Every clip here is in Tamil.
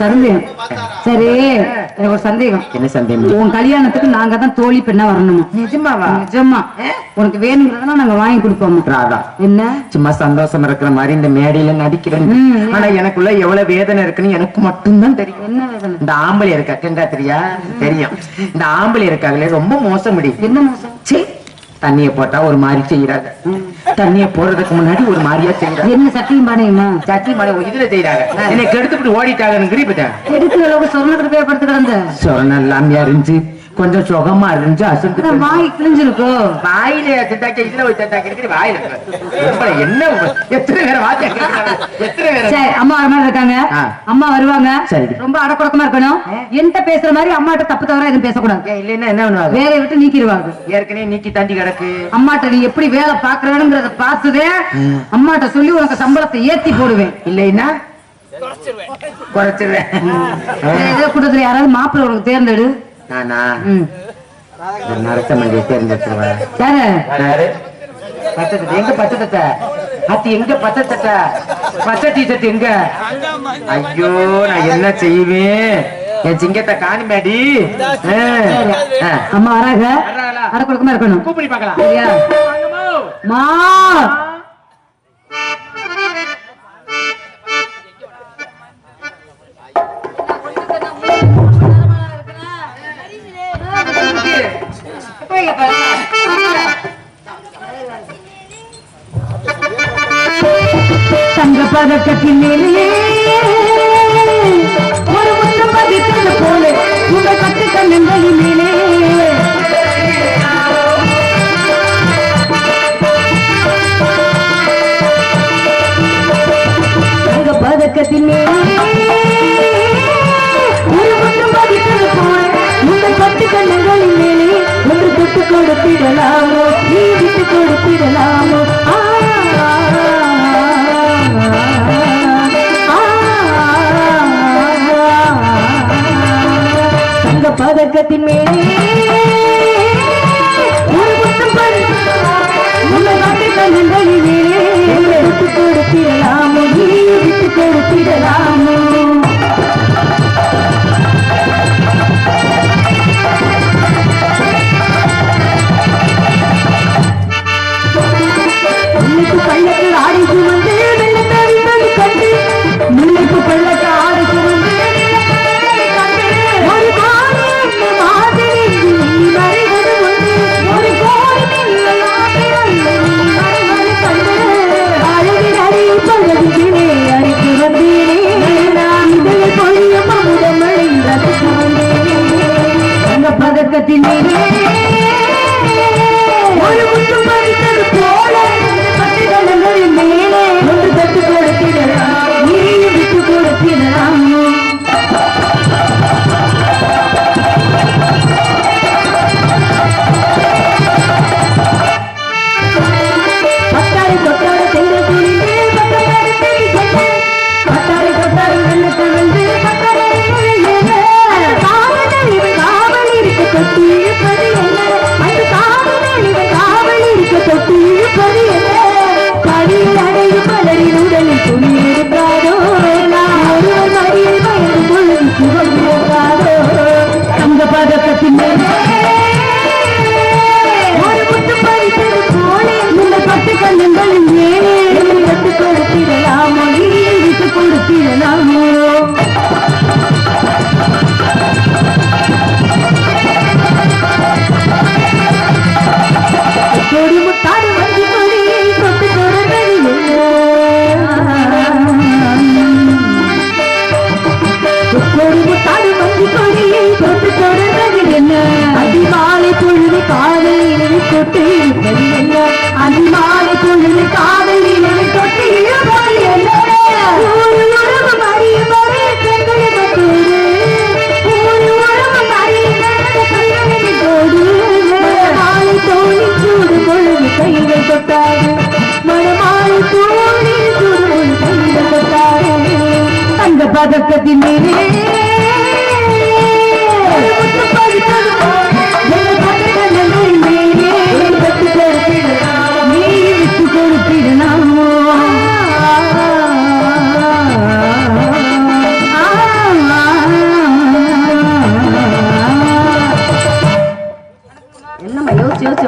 சந்தேகம் சரி எனக்கு ஒரு சந்தேகம். என்ன சந்தேகம்? உன் கல்யாணத்துக்கு நாங்க தான் தோழி பெண்ணா வரணுமா? நிஜமாவா? நிஜமா. உனக்கு வேணுங்கிறதெல்லாம் நாங்க வாங்கி கொடுப்போம்? ராதா என்ன? சும்மா சந்தோஷம் இருக்கிற மாதிரி இந்த மேடையில நடிக்கிறேன். ஆனா எனக்குள்ள எவ்வளவு வேதனை இருக்குன்னு எனக்கு மட்டும்தான் தெரியும். என்ன வேதனை? இந்த ஆம்பளை இருக்கா? கங்கா தெரியா தெரியும். இந்த ஆம்பளை இருக்காங்களே ரொம்ப மோசம் முடியும் என்ன மோசம்? சீ, தண்ணிய போட்டா ஒரு மாதிரி செய்யறாங்க தண்ணிய போடுறதுக்கு முன்னாடி ஒரு மாதிரியா செய்யறாங்க என்ன சத்தியம் பானையுமா? சட்டி மலை இதுல செய்யறாங்க என்னை கெடுத்துட்டு ஓடிட்டாங்கன்னு கிரிப்பட்டேன் எடுக்கிற அளவுக்கு சொர்ணத்துக்கு போய் படுத்து கிடந்த. சொரணம் இருந்துச்சு. கொஞ்சம் சுகமா இருந்துச்சு அசந்து வாய் கிழிஞ்சிருக்கோ. வாயில தட்டாக்கி இதுல ஒரு வாயில என்ன எத்தனை பேரை வாத்தியா? எத்தனை பேரை? சரி அம்மா வர மாதிரி இருக்காங்க. அம்மா வருவாங்க. சரி. ரொம்ப அடக்குடக்கமா இருக்கணும். என்கிட்ட பேசுற மாதிரி அம்மாட்ட தப்பு தவிர எதுவும் பேசக்கூடாது. இல்லைன்னா என்ன பண்ணுவாங்க? வேலையை விட்டு நீக்கிடுவாங்க. ஏற்கனவே நீக்கி தாண்டி கிடக்கு. அம்மாட்ட நீ எப்படி வேலை பாக்குறேங்கிறத பார்த்துதே அம்மாட்ட சொல்லி உனக்கு சம்பளத்தை ஏத்தி போடுவேன். இல்லைன்னா? குறைச்சிருவேன். கூட்டத்துல யாராவது மாப்பிள்ளை உனக்கு தேர்ந்தெடு. நானா. நடத்த மண்டியை தேர்ந்தெடுத்துருவேன் பச்சை எங்க பச்சை தட்டை அத்தி எங்க பச்சை தட்டை பச்சை டீஷர்ட் எங்க ஐயோ நான் என்ன செய்வேன் என் சிங்கத்தை காணுமேடி. அம்மா வராங்க வர்றாங்களா? அடக்குடக்கமா இருக்கணும் கூப்பிடி பார்க்கலாம் சரியா மா பதக்கத்தின் மேலே ஒரு முத்தம் பதித்தது போல. உங்கள் பத்து கண்ணங்களின் மேலே. தங்க பதக்கத்தின் மேலே ஒரு முத்தம் பதித்து கொடுத்திடலாமோ. விட்டு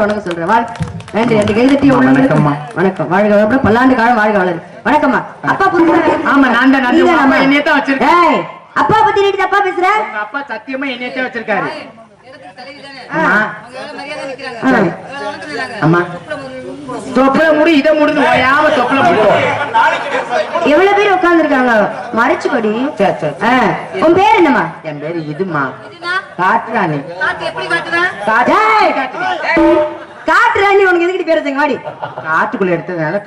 சொல்றேன். வாழ் நன்றி ரெண்டு கைதட்டி வணக்கம்மா. வணக்கம். வாழ்க வளமுடன். பல்லாண்டு காலம் வாழ்க வளரும். வணக்கம்மா. அப்பா புரிஞ்சு ஆமா, நான் தான், தான். என்னைய தான் வச்சிருக்கேன். அப்பா பத்தி நீ தப்பா பேசுற? உங்க அப்பா சத்தியமா வச்சிருக்காரு. ஓயாம தொப்புல முடி எவ்வளவு பேர் உட்கார்ந்துருக்காங்க? மறைச்சு கொடி சரி, சரி. ஆ. உன் பேர் என்னம்மா? என் பேரு இதுமா காட்டுறானி. காட்டுறாணி உனக்கு எதுக்கிட்டு பேர் வச்சங்க? வாடி. காட்டுக்குள்ள எடுத்ததுனால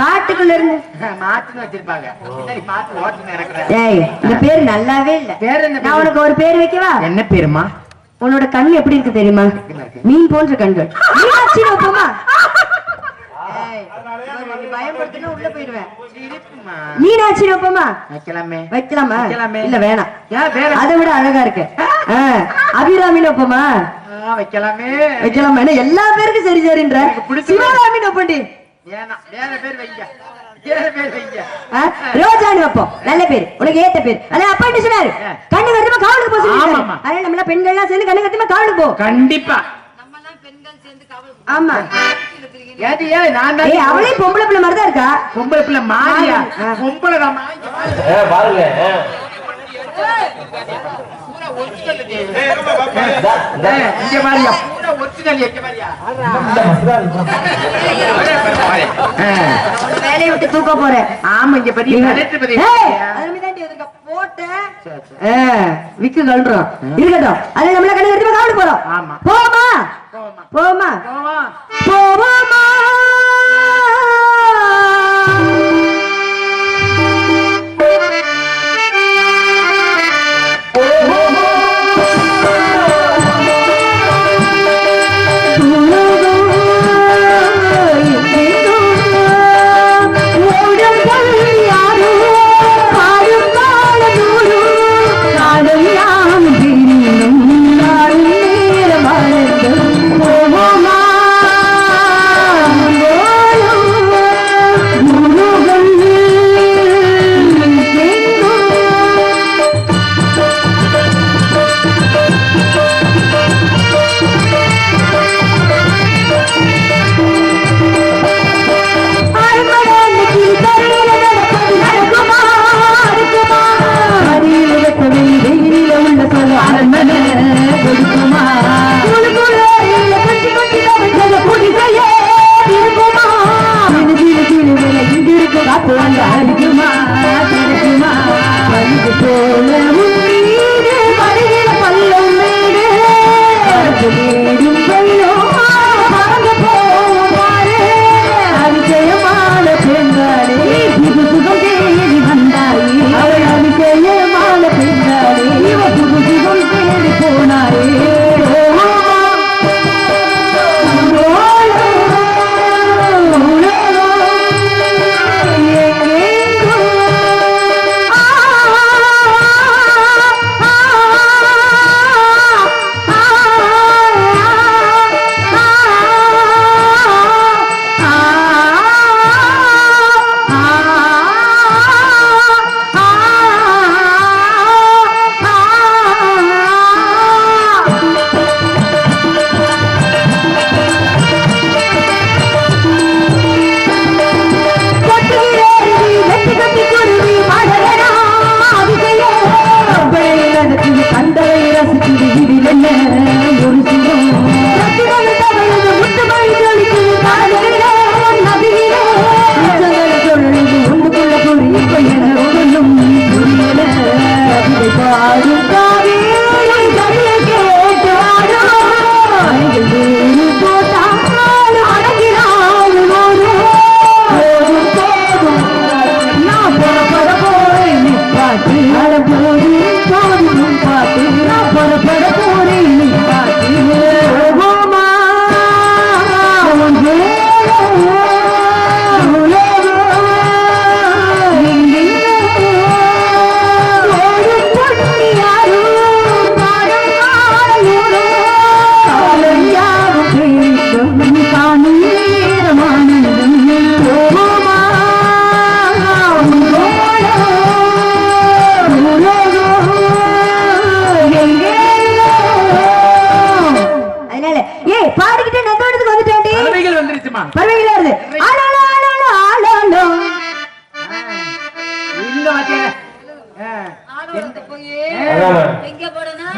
காட்டுக்குள்ள இருந்து மாத்துன்னு வச்சிருப்பாங்க. பின்னாடி மாத்து ஓட்டுன்னு இறக்குறேன் ஏய் இந்த பேர் நல்லாவே இல்ல. பேர் என்ன நான் உனக்கு ஒரு பேர் வைக்கவா? என்ன பேருமா? உன்னோட கண் எப்படி இருக்கு தெரியுமா? மீன் போன்ற கண்கள். மீனாட்சி சிரிப்புமா மீனாட்சி ஒப்பமா வைக்கலாமே. வைக்கலாமா. இல்ல வேணாம். அதை விட அழகா இருக்கு. ஆ, அபிராமின்னு ஒப்பமா? வைக்கலாமே. வைக்கலாமா? என்ன எல்லா பேருக்கும் சரி சரின்ற? சிவகாமின்னு ஒப்பண்டி. வேணாம் வேற பேர் வைங்க. வேற பேர் வைங்க. ஆ, ரோஜான்னு வைப்போம் நல்ல பேர். உனக்கு ஏத்த பேர். அதான் அப்பா என்ன சொன்னாரு? ஆ. கண்ணு கருத்துமா காவலுக்கு போக சொல்லி ஆமாம்மா. அதே நம்ம பெண்கள்லாம் சேர்ந்து கண்ணு கருத்துமா காவலுக்கு போ. கண்டிப்பா. ஆமா. அவளே பொம்பளை பிள்ளை மாதிரி தான் இருக்கா? பொம்பளை பிள்ளை மாறியா. பொம்பளை. பாருங்க வேலையை விட்டு தூக்க போறேன் ஆமா இங்க பத்தி விக்கு கழுறோம் இருக்கட்டும் அது நம்மள கண்ணு போறோம் ஆமா. போமா. போமா. போமா.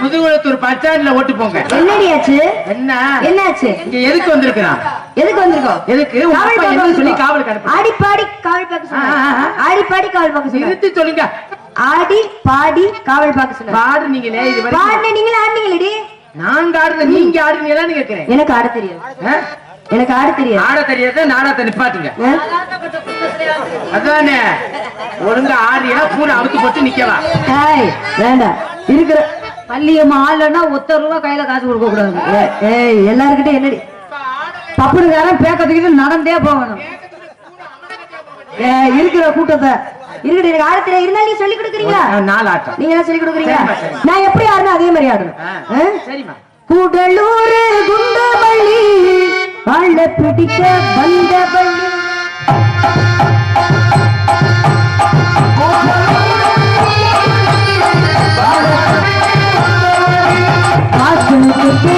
முதுகுளத்தூர் பச்சாரில ஓட்டு போங்க. என்னடியாச்சு? என்ன? என்னாச்சு? இங்க எதுக்கு வந்திருக்கிறான் எதுக்கு வந்திருக்கோம் எதுக்கு? சொல்லி காவல் அடிப்பாடி காவல் பார்க்க அடிப்பாடி காவல் பார்க்க நிறுத்தி சொல்லுங்க. ஆடி பாடி காவல் பாக்க சொல்லுங்க பாடு நீங்களே இது பாடு நீங்களே ஆடுனீங்களே நான் ஆடுறது நீங்க ஆடுனீங்களான்னு கேக்குறேன். எனக்கு ஆட தெரியாது. எனக்கு ஆட தெரியாது. ஆட தெரியாத? நாடகத்தை நிப்பாட்டுங்க அதானே? ஒழுங்கா ஆடியா பூனை அவுத்து போட்டு நிக்கவா? ஏய் வேண்டாம் இருக்கிற பள்ளியம்மா ஆளுன்னா ஒத்த ரூபா கையில காசு கொடுக்க கூடாது. ஏய் எல்லாருக்கிட்ட என்னடி? பப்புனுக்காரன் பேக்கத்துக்கிட்டு நடந்தே போகணும். இருக்கிற கூட்டத்தை. இருக்கட்டும் எனக்கு ஆட தெரியாது. இருந்தாலும் நீங்க சொல்லி கொடுக்குறீங்களா? நாலு ஆட்டம். நீங்க சொல்லி சரிம்மா. நான் எப்படி ஆடணும் அதே மாதிரி ஆடணும் கூடலூர் குண்டமல்லி வாழ பிடிக்க வந்தவள். காசுக்கு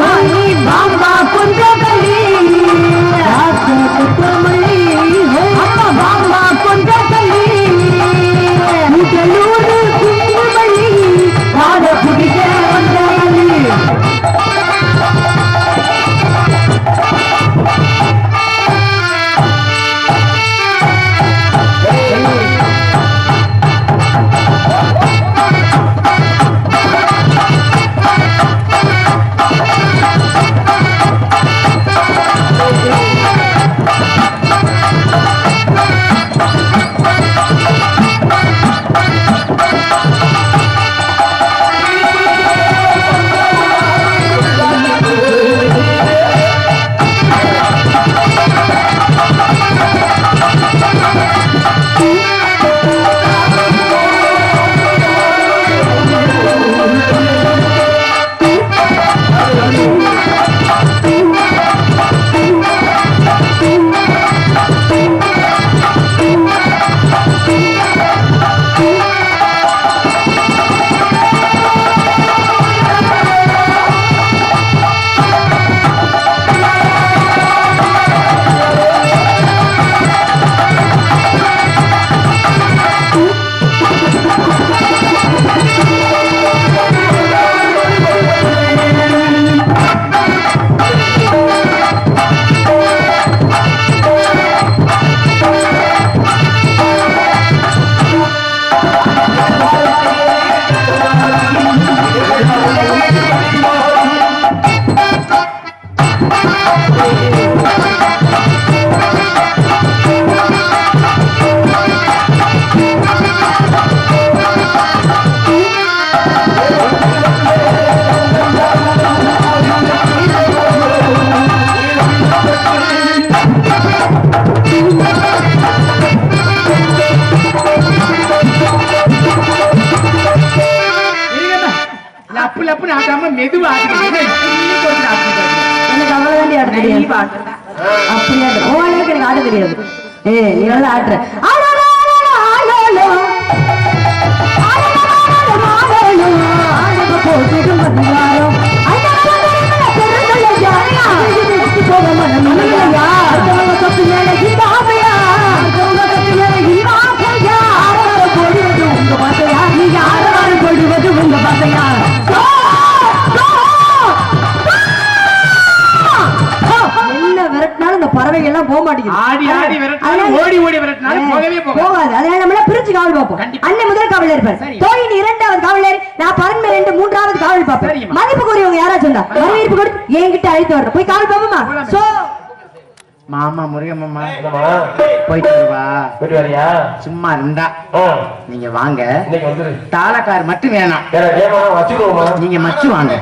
வாங்கி பாம்பா குண்டமல்லி காசுக்கு பாட்டு. அப்படியா? ஓ எனக்கு ஆட தெரியாது. ஏ நீ நல்லா ஆடுற. போகவே போகாது. அதனால நம்மள பிரிச்சு காவல் பார்ப்போம். அண்ணன் முதல் காவலர் இருப்பார். சரி. தோழின் இரண்டாவது காவலர் நான் பரண்மை ரெண்டு மூன்றாவது காவல் பார்ப்பேன். மதிப்பு கூறியவங்க யாராச்சும் இருந்தா வரவேற்பு கொடுத்து என்கிட்ட அழைத்து வரணும் போய் காவல் பார்ப்போமா. சோ மாமா முருகம்மா என்னம்மா போயிட்டு வருவா போயிட்டு வரியா சும்மா இருந்தா. நீங்க வாங்க. தாளக்கார் மட்டும் வேணாம். நீங்க மச்சு வாங்க.